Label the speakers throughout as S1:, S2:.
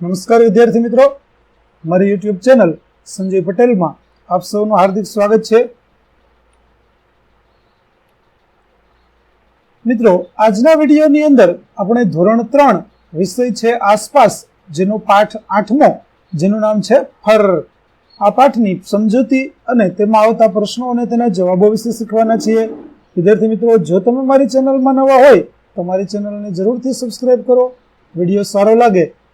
S1: નમસ્કાર વિદ્યાર્થી મિત્રો. મારી યુટ્યુબ ચેનલ સંજય પટેલમાં આપ સૌનું હાર્દિક સ્વાગત છે. મિત્રો, આજના વિડીયોની અંદર આપણે ધોરણ ત્રણ વિષય છે આસપાસ, જેનો પાઠ આઠમો, જેનું નામ છે ફર. આ પાઠની સમજૂતી અને તેમાં આવતા પ્રશ્નો અને તેના જવાબો વિશે શીખવાના છીએ. વિદ્યાર્થી મિત્રો, જો તમે મારી ચેનલમાં નવા હોય, તો મારી ચેનલને જરૂરથી સબસ્ક્રાઈબ કરો. વીડિયો સારો લાગે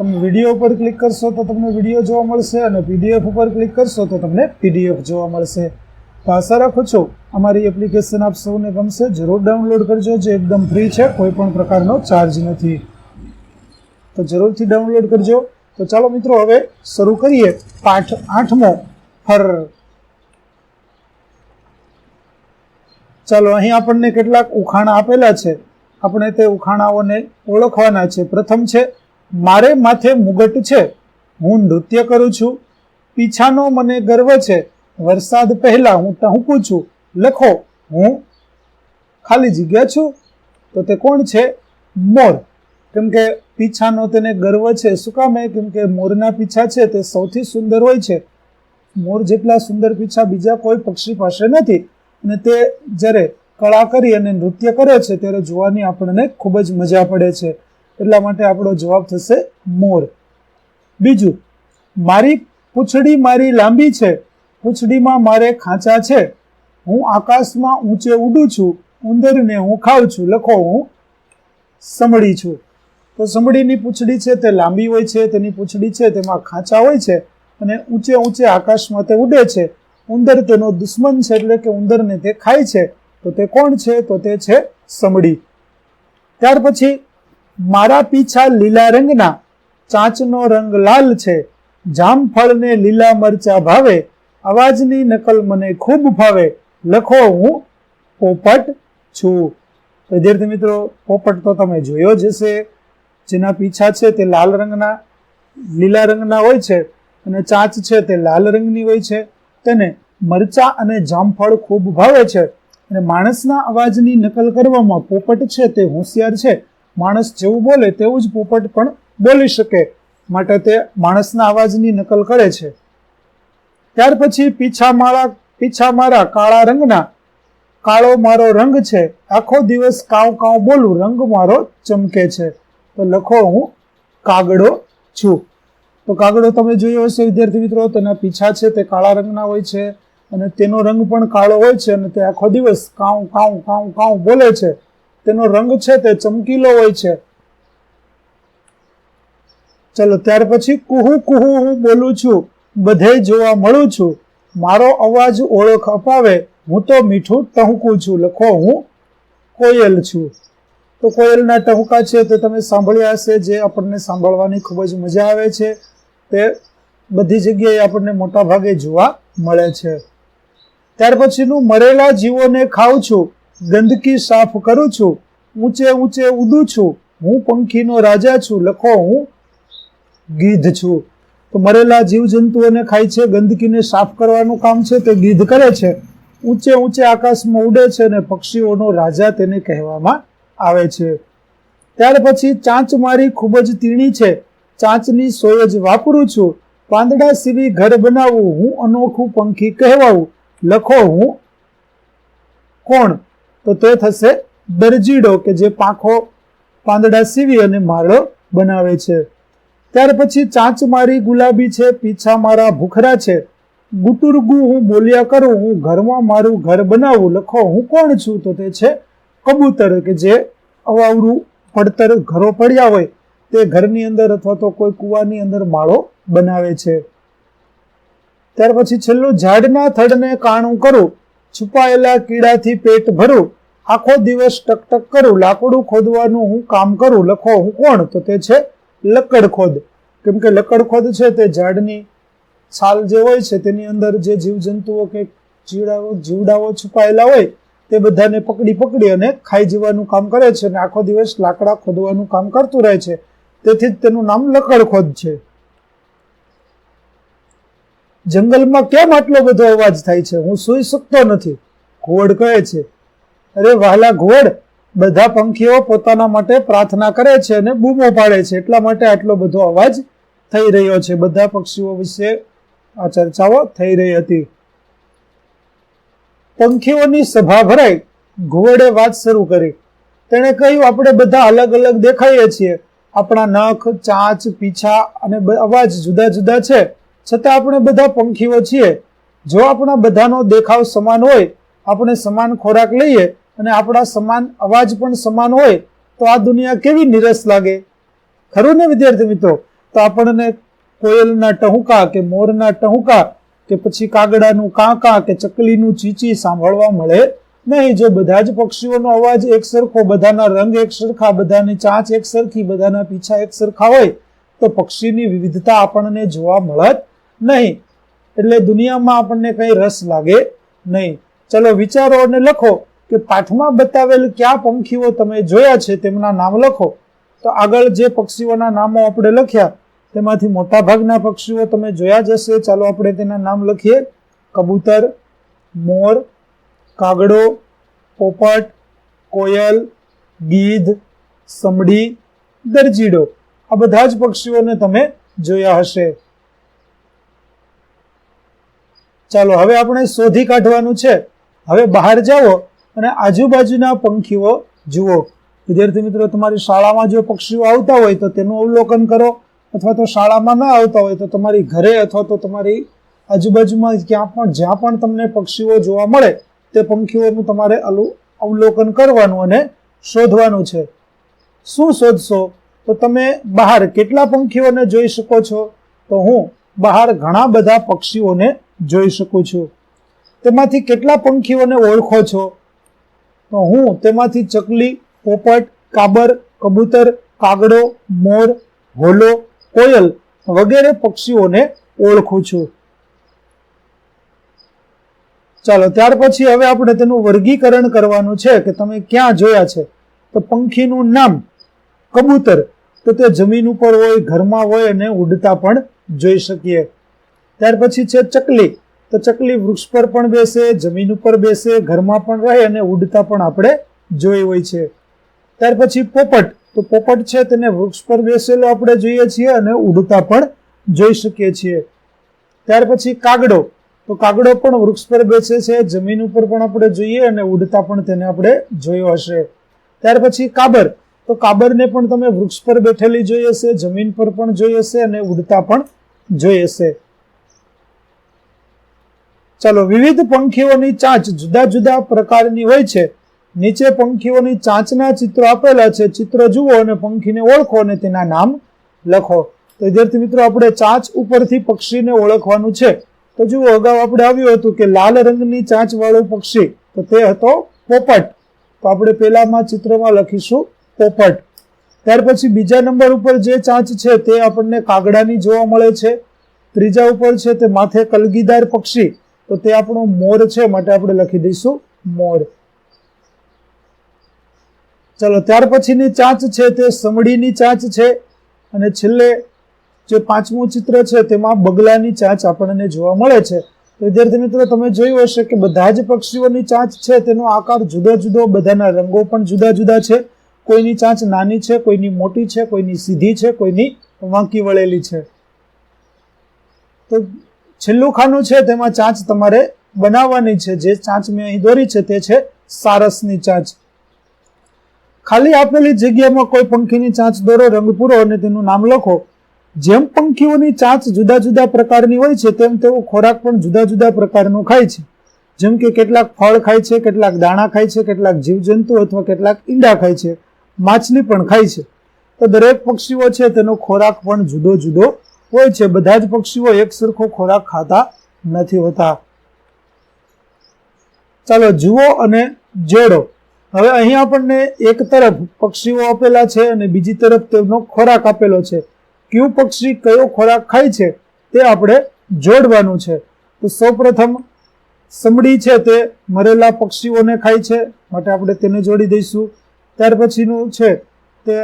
S1: તમે વીડિયો ઉપર ક્લિક કરશો તો તમને વીડિયો જોવા મળશે અને પીડીએફ ઉપર ક્લિક કરશો તો તમને પીડીએફ જોવા મળશે. તો આશા રાખું છું અમારી એપ્લિકેશન આપ સૌને ગમશે. જરૂર ડાઉનલોડ કરજો, જે એકદમ ફ્રી છે, કોઈ પણ પ્રકારનો ચાર્જ નથી. તો જરૂરથી ડાઉનલોડ કરજો. તો ચાલો મિત્રો, હવે શરૂ કરીએ પાઠ આઠમો ફર ચાલો, અહીં આપણને કેટલાક ઉખાણા આપેલા છે. આપણે તે ઉખાણાઓને ઓળખવાના છે. પ્રથમ છે મારે માથે મુગટ છે. હું નૃત્ય કરું છું. પીછાનો મને ગર્વ છે. વરસાદ પહેલા હું ટહુકું છું. લખો, હું ખાલી જગ્યા છું? તો તે કોણ છે? મોર. કેમ કે પીછાનો તેને ગર્વ છે. શું કામે કેમ કે મોરના પીછા છે. તે સૌથી સુંદર હોય છે. મોર જેટલા સુંદર પીછા બીજા કોઈ પક્ષી પાસે નથી. અને તે જ્યારે કળા કરી અને નૃત્ય કરે છે, ત્યારે જોવાની આપણને ખૂબ જ મજા પડે છે. એટલા માટે આપણો જવાબ થશે મોર. બીજું, મારી પૂંછડી મારી લાંબી છે, પૂંછડીમાં મારે ખાંચા છે. હું આકાશમાં ઊંચે ઉડું છું, ઉંદરને હું ખાઉં છું. લખો, હું સમડી છું. તો સમડીની પૂંછડી છે તે લાંબી હોય છે, તેની પૂંછડી છે તેમાં ખાંચા હોય છે અને ઊંચે ઊંચે આકાશમાં તે ઉડે છે. ઉંદર તેનો દુશ્મન છે એટલે કે ઉંદરને તે ખાય છે. તો તે કોણ છે? તો તે છે સમડી ત્યાર પછી મારા પીછા લીલા રંગના, ચાંચનો રંગ લાલ છે જામફળને લીલા મરચા ભાવે, અવાજની નકલ મને ખૂબ ભાવે, લખો હું પોપટ છું. વિદ્યાર્થી મિત્રો, પોપટ તો તમે જોયો જ હશે. જેના પીછા છે તે લાલ રંગના, લીલા રંગના હોય છે અને ચાંચ છે તે લાલ રંગની હોય છે. તેને મરચા અને જામફળ ખૂબ ભાવે છે. અને માણસના અવાજની નકલ કરવામાં પોપટ છે તે હોશિયાર છે. માણસ જેવું બોલે તેવું જ પોપટ પણ બોલી શકે માટે તે માણસના અવાજની નકલ કરે છે. ત્યાર પછી પીછા મારા પીછા મારા કાળા રંગના, કાળો મારો રંગ છે. આખો દિવસ કાવ કાવ બોલું, રંગ મારો ચમકે છે. તો લખો હું, કાગડો છું. તો કાગડો તમે જોયો હશે, વિદ્યાર્થી મિત્રો, તેના પીછા છે તે કાળા રંગના હોય છે અને તેનો રંગ પણ કાળો હોય છે અને તે આખો દિવસ કાઉ કાઉ કાઉ કાઉ બોલે છે. તેનો રંગ છે તે ચમકીલો હોય છે. ચલો, ત્યાર પછી કુહુ કુહુ હું બોલું છું, બધે જોવા મળું છું. મારો અવાજ ઓળખ અપાવે, હું તો મીઠું ટહુકું છું. લખો, હું કોયલ છું. તો કોયલના ટહુકા છે તે તમે સાંભળ્યા હશે, જે આપણને સાંભળવાની ખૂબ જ મજા આવે છે. તે બધી જગ્યાએ આપણને મોટા ભાગે જોવા મળે છે. ત્યાર પછીનું, મરેલા જીવોને ખાઉં છું. ગંદકી સાફ કરું છું, ઊંચે ઊંચે ઉડું છું, હું પંખીનો રાજા છું, લખો હું, ગીધ છું. તો મરેલા જીવજંતુઓને ખાય છે, ગંદકીને સાફ કરવાનું કામ છે, તે ગીધ કરે છે. ઊંચે ઊંચે આકાશમાં ઉડે છે અને પક્ષીઓનો રાજા તેને કહેવામાં આવે છે. ત્યાર પછી ચાંચ મારી ખૂબ જ તીણી છે, ચાંચની સોય જ વાપરું છું. પાંદડા સીવી ઘર બનાવવું હું અનોખું પંખી કહેવાવું લખો હું, કોણ? તો તે થશે દરજીડો, કે જે પાંખો, પાંદડા સીવી અને માળો બનાવે છે. ત્યાર પછી ચાંચ મારી ગુલાબી છે, પીછા મારા ભૂખરા છે. ગુટુરગુ હું બોલ્યા કરું, હું ઘરમાં મારું ઘર બનાવું, લખો હું કોણ છું? તો તે છે કબૂતર, કે જે અવાવરું પડતર ઘરો પડ્યા હોય, તે ઘરની અંદર અથવા તો કોઈ કુવાની અંદર માળો બનાવે છે. ત્યાર પછી છેલ્લું ઝાડના થડને કાણું કરું. છુપાયેલા કીડાથી પેટ ભરું, આખો દિવસ ટકટક કરું, લાકડું ખોદવાનું હું કામ કરું, લખો હું કોણ? તો તે છે લકડખોદ કેમ કે લકડખોદ છે તે ઝાડની છાલ જે હોય છે, તેની અંદર જે જીવજંતુઓ કે જીવડાઓ જીવડાઓ છુપાયેલા હોય, તે બધાને પકડી પકડી અને ખાઈ જવાનું કામ કરે છે અને આખો દિવસ લાકડા ખોદવાનું કામ કરતું રહે છે. તેથી જ તેનું નામ લકડખોદ છે. જંગલમાં કેમ આટલો બધો અવાજ થાય છે? હું સૂઈ શકતો નથી. ઘોડ કહે છે, અરે વહાલા ઘોડ બધા પંખીઓ પોતાના માટે પ્રાર્થના કરે છે અને બૂમો પાડે છે. એટલા માટે આટલો બધો અવાજ થઈ રહ્યો છે. બધા પક્ષીઓ વિશે આ ચર્ચાઓ થઈ રહી હતી. પંખીઓની સભા ભરાઈ. ઘોડે વાત શરૂ કરી. તેણે કહ્યું, આપણે બધા અલગ અલગ દેખાઈએ છીએ. આપણા નખ, ચાંચ, પીછા અને અવાજ જુદા જુદા છે. છતાં આપણે બધા પંખીઓ છીએ. જો આપણા બધાનો દેખાવ સમાન હોય, આપણે સમાન ખોરાક લઈએ અને આપણા સમાન અવાજ પણ સમાન હોય, તો આ દુનિયા કેવી નિરસ લાગે? ખરું ને વિદ્યાર્થી મિત્રો? તો આપણને કોયલના ટહુકા કે મોરના ટહુકા કે પછી કાગડાનું કાંકા કે ચકલીનું ચીચી સાંભળવા મળે નહીં. જો બધા જ પક્ષીઓનો અવાજ એક સરખો, બધાના રંગ એક સરખા, બધાની ચાંચ એક સરખી, બધાના પીછા એક સરખા હોય, તો પક્ષીની વિવિધતા આપણને જોવા મળત નહીં. એટલે દુનિયામાં આપણને કંઈ રસ લાગે નહીં. ચલો વિચારો અને લખો કે પાઠમાં બતાવેલ કયા પંખીઓ તમે જોયા છે તેમના નામ લખો. તો આગળ જે પક્ષીઓના નામો આપણે લખ્યા, તેમાંથી મોટાભાગના પક્ષીઓ તમે જોયા જ હશે. ચાલો આપણે તેના નામ લખીએ. કબૂતર, મોર, કાગડો, પોપટ, કોયલ, ગીધ, સમડી, દરજીડો. આ બધા જ પક્ષીઓને તમે જોયા હશે. ચાલો, હવે આપણે શોધી કાઢવાનું છે. હવે બહાર જાઓ અને આજુબાજુના પંખીઓ જુઓ. વિદ્યાર્થી મિત્રો, તમારી શાળામાં જો પક્ષીઓ આવતા હોય તો તેનું અવલોકન કરો. અથવા તો શાળામાં ન આવતા હોય તો તમારી ઘરે અથવા તો તમારી આજુબાજુમાં ક્યાં પણ, જ્યાં પણ તમને પક્ષીઓ જોવા મળે, તે પંખીઓનું તમારે અવલોકન કરવાનું અને શોધવાનું છે. શું શોધશો? તો તમે બહાર કેટલા પંખીઓને જોઈ શકો છો? તો હું બહાર ઘણા બધા પક્ષીઓને જોઈ શકું છું. તેમાંથી કેટલા પંખીઓને ઓળખો છો? તો હું તેમાંથી ચકલી, પોપટ, કાબર, કબૂતર, કાગડો, મોર, હોલો, કોયલ વગેરે પક્ષીઓને ઓળખું છું. ચાલો, ત્યાર પછી હવે આપણે તેનું વર્ગીકરણ કરવાનું છે કે તમે ક્યાં જોયા છે. તો પંખીનું નામ કબૂતર. તો તે જમીન ઉપર હોય, ઘરમાં હોય અને ઉડતા પણ જોઈ શકીએ. ત્યાર પછી છે ચકલી. તો ચકલી વૃક્ષ પર પણ બેસે, જમીન ઉપર બેસે, ઘરમાં પણ રહે અને ઉડતા પણ આપણે જોઈ હોય છે. ત્યાર પછી પોપટ. તો પોપટ છે તેને વૃક્ષ પર બેસેલો આપણે જોઈએ છીએ અને ઉડતા પણ જોઈ શકીએ છીએ. ત્યાર પછી કાગડો. તો કાગડો પણ વૃક્ષ પર બેસે છે, જમીન ઉપર પણ આપણે જોઈએ અને ઉડતા પણ તેને આપણે જોયો હશે. ત્યાર પછી કાબર. તો કાબરને પણ તમે વૃક્ષ પર બેઠેલી જોઈ હશે, જમીન પર પણ જોઈ હશે અને ઉડતા પણ જોઈ હશે ચાલો, વિવિધ પંખીઓની ચાંચ જુદા જુદા પ્રકારની હોય છે. નીચે પંખીઓની ચાંચના ચિત્રો આપેલા છે. ચિત્ર જુઓ અને પંખીને ઓળખો અને તેના નામ લખો. તો વિદ્યાર્થી મિત્રો, આપણે ચાંચ ઉપરથી પક્ષીને ઓળખવાનું છે. તો જુઓ, અગાઉ આપણે આવ્યું હતું કે લાલ રંગની ચાંચ વાળું પક્ષી. તો તે હતો પોપટ. તો આપણે પેલામાં ચિત્રમાં લખીશું પોપટ. ત્યાર પછી બીજા નંબર ઉપર જે ચાંચ છે તે આપણને કાગડાની જોવા મળે છે. ત્રીજા ઉપર છે તે માથે કલગીદાર પક્ષી. તો તે આપણો મોર છે, માટે આપણે લખી દઈશું મોર. ચલો, ત્યાર પછીની ચાંચ છે તે સમડીની ચાંચ છે. અને છેલ્લે જે પાંચમું ચિત્ર છે તેમાં બગલાની ચાંચ આપણને જોવા મળે છે. તો વિદ્યાર્થી મિત્રો, તમે જોયું હશે કે બધા જ પક્ષીઓની ચાંચ છે, તેનો આકાર જુદો જુદો, બધાના રંગો પણ જુદા જુદા છે. કોઈની ચાંચ નાની છે, કોઈની મોટી છે, કોઈની સીધી છે, કોઈની વાંકી વળેલી છે. તો છેલ્લું ખાનું છે, તેમાં ચાંચ તમારે બનાવવાની છે. જે ચાંચ મેં અહીં દોરી છે, તે છે સારસની ચાંચ. ખાલી આપેલી જગ્યામાં કોઈ પંખીની ચાંચ દોરો, રંગ પૂરો અને તેનું નામ લખો. જેમ પંખીઓની ચાંચ જુદા જુદા પ્રકારની હોય છે, તેમ તેઓ ખોરાક પણ જુદા જુદા પ્રકારનો ખાય છે. જેમ કે કેટલાક ફળ ખાય છે, કેટલાક દાણા ખાય છે, કેટલાક જીવજંતુ અથવા કેટલાક ઈંડા ખાય છે. માછલી પણ ખાય છે. તો દરેક પક્ષીઓ છે તેનો ખોરાક પણ જુદો જુદો હોય છે. બધા જ પક્ષીઓ એક સરખો ખોરાક ખાતા નથી હોતા. ચાલો જુઓ અને જોડો. હવે અહીં આપણને એક તરફ પક્ષીઓ આપેલા છે અને બીજી તરફ તેમનો ખોરાક આપેલો છે. કયું પક્ષી કયો ખોરાક ખાય છે તે આપણે જોડવાનું છે. તો સૌપ્રથમ સમડી છે તે મરેલા પક્ષીઓને ખાય છે. માટે આપણે તેને જોડી દઈશું. ત્યાર પછીનું છે તે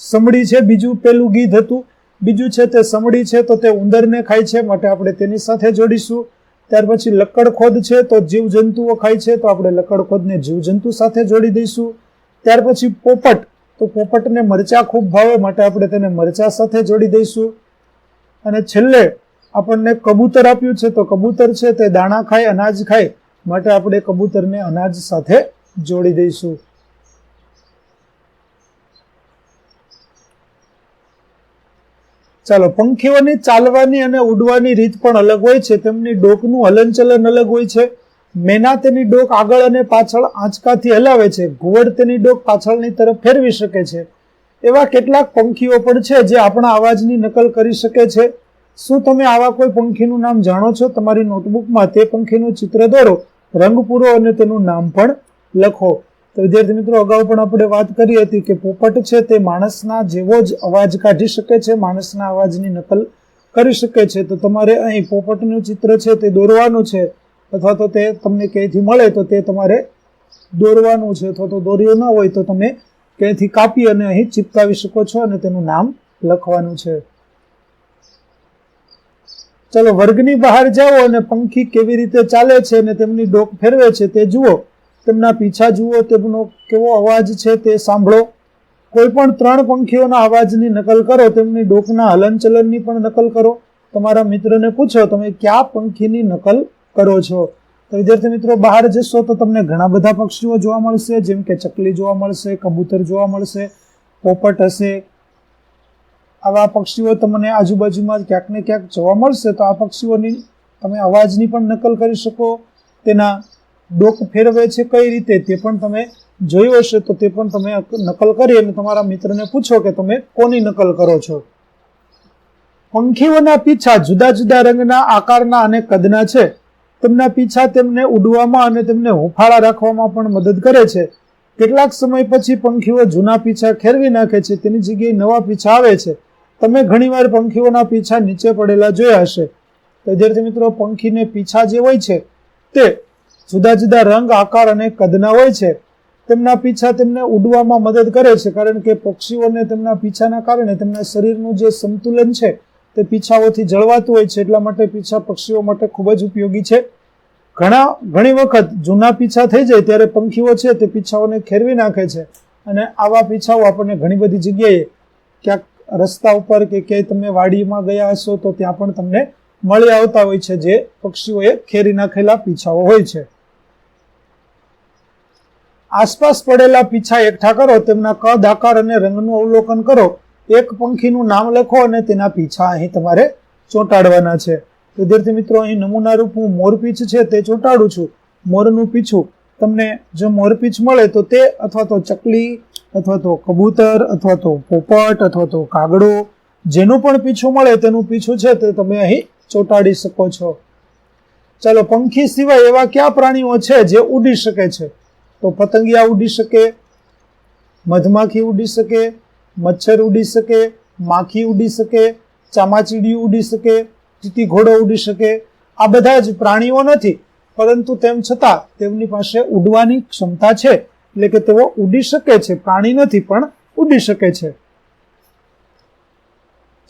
S1: સમડી છે, બીજું પેલું ગીધ હતું. બીજું છે તે સમડી છે, તો તે ઉંદરને ખાય છે, માટે આપણે તેની સાથે જોડીશું. ત્યાર પછી લક્કડખોદ છે, તો જીવજંતુઓ ખાય છે, તો આપણે લક્કડખોદને જીવજંતુ સાથે જોડી દઈશું. ત્યાર પછી પોપટ, તો પોપટને મરચા ખૂબ ભાવે, માટે આપણે તેને મરચા સાથે જોડી દઈશું. અને છેલ્લે આપણને કબૂતર આપ્યું છે, તો કબૂતર છે તે દાણા ખાય, અનાજ ખાય, માટે આપણે કબૂતરને અનાજ સાથે જોડી દઈશું. ચાલો, પંખીઓની ચાલવાની અને ઉડવાની રીત પણ અલગ હોય છે. તેમની ડોકનું હલનચલન અલગ હોય છે. મેના તેની ડોક આગળ અને પાછળ આંચકાથી હલાવે છે. ઘુવડ તેની ડોક પાછળની તરફ ફેરવી શકે છે. એવા કેટલાક પંખીઓ પણ છે જે આપણા અવાજની નકલ કરી શકે છે. શું તમે આવા કોઈ પંખીનું નામ જાણો છો? તમારી નોટબુકમાં તે પંખીનું ચિત્ર દોરો. રંગ પૂરો અને તેનું નામ પણ લખો. વિદ્યાર્થી મિત્રો, અગાઉ પણ આપણે વાત કરી હતી કે પોપટ છે તે માણસના જેવો જ અવાજ કાઢી શકે છે, માણસના અવાજની નકલ કરી શકે છે. તો તમારે અહીં પોપટનું ચિત્ર છે તે દોરવાનું છે, અથવા તો તે તમને ક્યાંયથી મળે તો તે તમારે દોરવાનું છે, અથવા તો દોર્યું ન હોય તો તમે ક્યાંયથી કાપી અને અહીં ચિપકાવી શકો છો અને તેનું નામ લખવાનું છે. ચલો, વર્ગની બહાર જાઓ અને પંખી કેવી રીતે ચાલે છે અને તેમની ડોક ફેરવે છે તે જુઓ. તેમના પીછા જુઓ તેમનો કેવો અવાજ છે તે સાંભળો. કોઈ પણ ત્રણ પંખીઓના અવાજની નકલ કરો, તેમની ડોકના હલનચલનની પણ નકલ કરો. તમારા મિત્રને પૂછો, તમે કયા પંખીની નકલ કરો છો? તો વિદ્યાર્થી મિત્રો, બહાર જશો તો તમને ઘણા બધા પક્ષીઓ જોવા મળશે, જેમ કે ચકલી જોવા મળશે, કબૂતર જોવા મળશે, પોપટ હશે. આવા પક્ષીઓ તમને આજુબાજુમાં ક્યાંક ને ક્યાંક જોવા મળશે, તો આ પક્ષીઓની તમે અવાજની પણ નકલ કરી શકો. તેના ડોક ફેરવે છે કઈ રીતે તે પણ તમે જોયું હશે, તો તે પણ તમે નકલ કરી અને તમારા મિત્રને પૂછો કે તમે કોની નકલ કરો છો. પંખીઓના પીછા જુદા જુદા રંગના આકારના અને કદના છે. તેમના પીછા તેમને ઉડવામાં અને તેમને હુંફાળા રાખવામાં પણ મદદ કરે છે. કેટલાક સમય પછી પંખીઓ જૂના પીછા ખેરવી નાખે છે, તેની જગ્યાએ નવા પીછા આવે છે. તમે ઘણીવાર પંખીઓના પીછા નીચે પડેલા જોયા હશે. તો વિદ્યાર્થી મિત્રો, પંખીને પીછા જે હોય છે, તે જુદા જુદા રંગ, આકાર અને કદના હોય છે, તેમના પીછા તેમને ઉડવામાં મદદ કરે છે, કારણ કે પક્ષીઓને તેમના પીછાના કારણે તેમના શરીરનું જે સંતુલન છે, તે પીછાઓથી જળવાતું હોય છે, એટલા માટે પીછા પક્ષીઓ માટે ખૂબ જ ઉપયોગી છે. ઘણા, ઘણી વખત જૂના પીછા થઈ જાય ત્યારે પંખીઓ છે, તે પીછાઓને ખેરવી નાખે છે, અને આવા પીછાઓ આપણને ઘણી બધી જગ્યાએ ક્યાંક રસ્તા ઉપર કે ક્યાંય તમે વાડીમાં ગયા હશો તો ત્યાં પણ તમને મળી આવતા હોય છે, જે પક્ષીઓએ ખેરી નાખેલા પીછાઓ હોય છે. આસપાસ પડેલા પીછા એકઠા કરો તેમના કદ, આકાર અને રંગનું અવલોકન કરો. એક પંખીનું નામ લખો અને તેના પીછા અહીં તમારે ચોંટાડવાના છે. વિદ્યાર્થી મિત્રો, અહીં નમૂના રૂપ હું મોરપીછ છે તે ચોંટાડું છું. મોરનું પીછું. તમને જો મોરપીછ મળે તો તે અથવા તો ચકલી, અથવા તો કબૂતર, અથવા તો પોપટ, અથવા તો કાગડો, જેનું પણ પીછું મળે તેનું પીછું છે તે તમે અહીં ચોંટાડી શકો છો. ચાલો, પંખી સિવાય એવા કયા પ્રાણીઓ છે જે ઉડી શકે છે? તો પતંગિયા ઉડી શકે, મધમાખી ઉડી શકે, મચ્છર ઉડી શકે, માખી ઉડી શકે, ચામાચીડી ઉડી શકે ચીટી ઘોડો ઉડી શકે. આ બધા જ પ્રાણીઓ નથી, પરંતુ તેમ છતાં તેમની પાસે ઉડવાની ક્ષમતા છે. એટલે કે તેઓ ઉડી શકે છે, પ્રાણી નથી, પણ ઉડી શકે છે.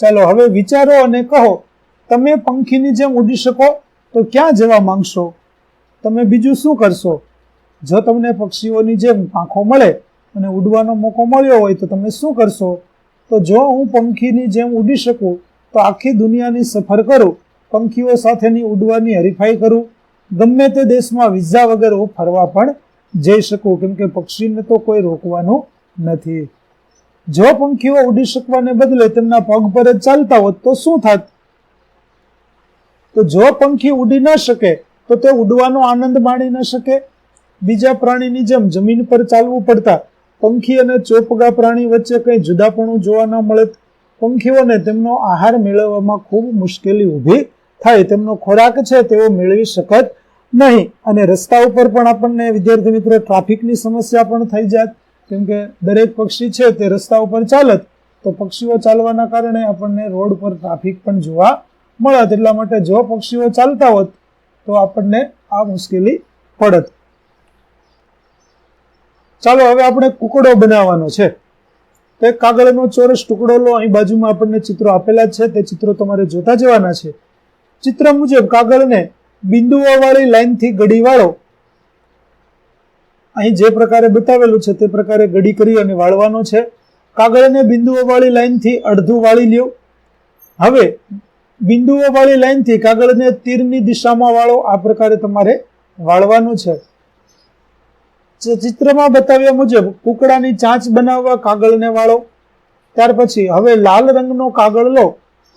S1: ચાલો, હવે વિચારો અને કહો, તમે પંખીની જેમ ઉડી શકો, તો ક્યાં જવા માંગશો? તમે બીજું શું કરશો? જો તમને પક્ષીઓની જેમ પાંખો મળે અને ઉડવાનો મોકો મળ્યો હોય તો તમે શું કરશો? તો જો હું પંખીની જેમ ઉડી શકું, તો આખી દુનિયાની સફર કરું, પંખીઓ સાથેની ઉડવાની હરીફાઈ કરું, ગમે તે દેશમાં વિઝા વગર હું ફરવા પણ જઈ શકું, કેમ કે પક્ષીને તો કોઈ રોકવાનું નથી. જો પંખીઓ ઉડી શકવાને બદલે તેમના પગ પર જ ચાલતા હોત તો શું થાત? તો જો પંખી ઉડી ન શકે, તો તે ઉડવાનો આનંદ માણી ન શકે બીજા પ્રાણીની જેમ જમીન પર ચાલવું પડતા પંખી અને ચોપગા પ્રાણી વચ્ચે કંઈ જુદાપણું જોવા ન મળે. પંખીઓને તેમનો આહાર મેળવવામાં ખૂબ મુશ્કેલી ઊભી થાય. તેમનો ખોરાક છે તેઓ મેળવી શકત નહીં અને રસ્તા ઉપર પણ આપણને વિદ્યાર્થી મિત્રો ટ્રાફિકની સમસ્યા પણ થઈ જાત. કેમ કે દરેક પક્ષી છે તે રસ્તા ઉપર ચાલત. તો પક્ષીઓ ચાલવાના કારણે આપણને રોડ પર ટ્રાફિક પણ જોવા મળત. એટલા માટે જો પક્ષીઓ ચાલતા હોત તો આપણને આ મુશ્કેલી પડત. ચાલો હવે આપણે કુકડો બનાવવાનો છે. તો કાગળનો ચોરસ ટુકડો લો, અહીં બાજુમાં આપણને ચિત્રો આપેલા છે. તે ચિત્રો તમારે જોતા જવાના છે. ચિત્ર મુજબ કાગળને બિંદુઓ વાળી લાઈનથી ગડી વાળો. અહીં જે પ્રકારે બતાવેલું છે તે પ્રકારે ગડી કરી અને વાળવાનો છે. કાગળને બિંદુઓ વાળી લાઈનથી અડધું વાળી લ્યો. હવે બિંદુઓ વાળી લાઈનથી કાગળને તીરની દિશામાં વાળો. આ પ્રકારે તમારે વાળવાનું છે. ચિત્રમાં બતાવ્યા મુજબ કુકડાની ચાંચ બનાવવા કાગળને વાળો. ત્યાર પછી હવે લાલ રંગનો કાગળ લો,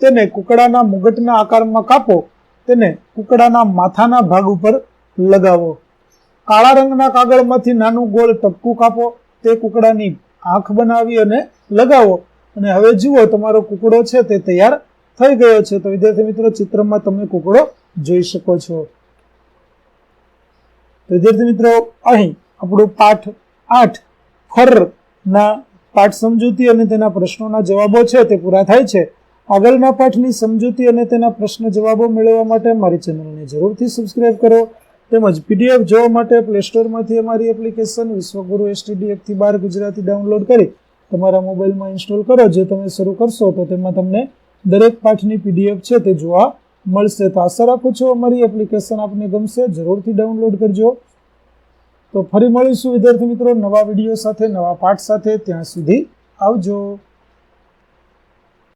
S1: તેને કુકડાના મુગટના આકારમાં કાપો, તેને કુકડાના માથાના ભાગ ઉપર લગાવો. કાળા રંગના કાગળમાંથી નાનું ગોળ ટપકું કાપો, તે કુકડાની આંખ બનાવી અને લગાવો. અને હવે જુઓ, તમારો કુકડો છે તે તૈયાર થઈ ગયો છે. તો વિદ્યાર્થી મિત્રો, ચિત્રમાં તમે કુકડો જોઈ શકો છો. વિદ્યાર્થી મિત્રો, અહીં આપણું પાઠ આઠ ફર ના પાઠ સમજૂતી અને તેના પ્રશ્નોના જવાબો છે તે પૂરા થાય છે. આગળના પાઠની સમજૂતી અને તેના પ્રશ્ન જવાબો મેળવવા માટે મારી ચેનલને જરૂરથી સબસ્ક્રાઇબ કરો. તેમજ પીડીએફ જોવા માટે પ્લે સ્ટોરમાંથી અમારી એપ્લિકેશન વિશ્વગુરુ એસટીડી એકથી બાર ગુજરાતી ડાઉનલોડ કરી તમારા મોબાઈલમાં ઇન્સ્ટોલ કરો. જે તમે શરૂ કરશો તો તેમાં તમને દરેક પાઠની પીડીએફ છે તે જોવા મળશે. તો આશા રાખું છું અમારી એપ્લિકેશન આપને ગમશે. જરૂરથી ડાઉનલોડ કરજો. તો ફરી મળીશું વિદ્યાર્થી મિત્રો નવા વીડિયો સાથે નવા પાઠ સાથે. ત્યાં સુધી આવજો.